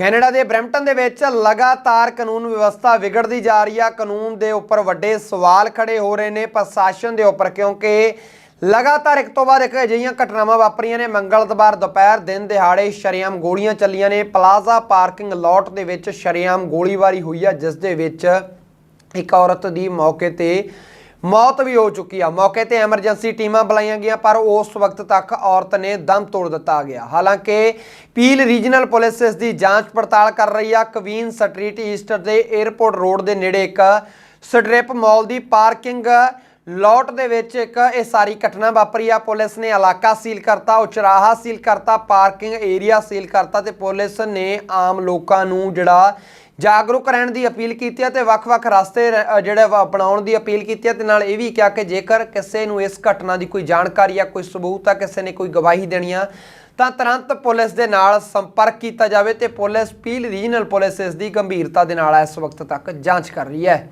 Canada ਦੇ Brampton ਦੇ ਵਿੱਚ ਲਗਾਤਾਰ ਕਾਨੂੰਨ ਵਿਵਸਥਾ ਵਿਗੜਦੀ ਜਾ ਰਹੀ ਆ। ਕਾਨੂੰਨ ਦੇ ਉੱਪਰ ਵੱਡੇ ਸਵਾਲ ਖੜੇ ਹੋ ਰਹੇ ਨੇ, ਪ੍ਰਸ਼ਾਸਨ ਦੇ ਉੱਪਰ, ਕਿਉਂਕਿ ਲਗਾਤਾਰ ਇੱਕ ਤੋਂ ਬਾਅਦ ਇੱਕ ਅਜਿਹੀਆਂ ਘਟਨਾਵਾਂ ਵਾਪਰੀਆਂ ਨੇ। ਮੰਗਲਵਾਰ ਦੁਪਹਿਰ ਦਿਨ ਦਿਹਾੜੇ ਸ਼ਰੇਆਮ ਗੋਲੀਆਂ ਚੱਲੀਆਂ ਨੇ। ਪਲਾਜ਼ਾ ਪਾਰਕਿੰਗ ਲੋਟ ਦੇ ਵਿੱਚ ਸ਼ਰੇਆਮ ਗੋਲੀਬਾਰੀ ਹੋਈ ਆ, ਜਿਸ ਦੇ ਵਿੱਚ ਇੱਕ ਔਰਤ ਦੀ ਮੌਕੇ ਤੇ ਮੌਤ ਵੀ ਹੋ ਚੁੱਕੀ ਆ। ਮੌਕੇ ਤੇ ਐਮਰਜੈਂਸੀ ਟੀਮਾਂ ਬੁਲਾਈਆਂ ਗਈਆਂ, ਪਰ ਉਸ ਵਕਤ ਤੱਕ ਔਰਤ ਨੇ ਦਮ ਤੋੜ ਦਿੱਤਾ ਗਿਆ। ਹਾਲਾਂਕਿ ਪੀਲ ਰੀਜਨਲ ਪੁਲਿਸ ਇਸ ਦੀ ਜਾਂਚ ਪੜਤਾਲ ਕਰ ਰਹੀ ਆ। ਕਵੀਨ ਸਟਰੀਟ ਈਸਟਰ ਦੇ 에ਅਰਪੋਰਟ ਰੋਡ ਦੇ ਨੇੜੇ ਇੱਕ ਸਟ੍ਰਿਪ ਮਾਲ ਦੀ ਪਾਰਕਿੰਗ ਲੋਟ ਦੇ ਵਿੱਚ ਇੱਕ ਇਹ ਸਾਰੀ ਘਟਨਾ ਵਾਪਰੀ ਆ। ਪੁਲਿਸ ਨੇ ਇਲਾਕਾ ਸੀਲ ਕਰਤਾ, ਉਚਰਾਹਾ ਸੀਲ ਕਰਤਾ, ਪਾਰਕਿੰਗ ਏਰੀਆ ਸੀਲ ਕਰਤਾ ਤੇ ਪੁਲਿਸ ਨੇ ਆਮ ਲੋਕਾਂ ਨੂੰ ਜਿਹੜਾ ਜਾਗਰੂਕ ਰਹਿਣ ਦੀ ਅਪੀਲ ਕੀਤੀ ਹੈ ਤੇ ਵੱਖ-ਵੱਖ ਰਸਤੇ ਜਿਹੜੇ ਅਪਣਾਉਣ ਦੀ ਅਪੀਲ ਕੀਤੀ ਹੈ ਤੇ ਨਾਲ ਇਹ ਵੀ ਕਿਹਾ ਕਿ ਜੇਕਰ ਕਿਸੇ ਨੂੰ ਇਸ ਘਟਨਾ ਦੀ ਕੋਈ ਜਾਣਕਾਰੀ ਜਾਂ ਕੋਈ ਸਬੂਤ ਆ, ਕਿਸੇ ਨੇ ਕੋਈ ਗਵਾਹੀ ਦੇਣੀ ਆ, ਤਾਂ ਤੁਰੰਤ ਪੁਲਿਸ ਦੇ ਨਾਲ ਸੰਪਰਕ ਕੀਤਾ ਜਾਵੇ ਤੇ ਪੁਲਿਸ ਪੀਲ ਰੀਜਨਲ ਪੁਲਿਸ ਇਸ ਦੀ ਗੰਭੀਰਤਾ ਦੇ ਨਾਲ ਇਸ ਵਕਤ ਤੱਕ ਜਾਂਚ ਕਰ ਰਹੀ ਹੈ।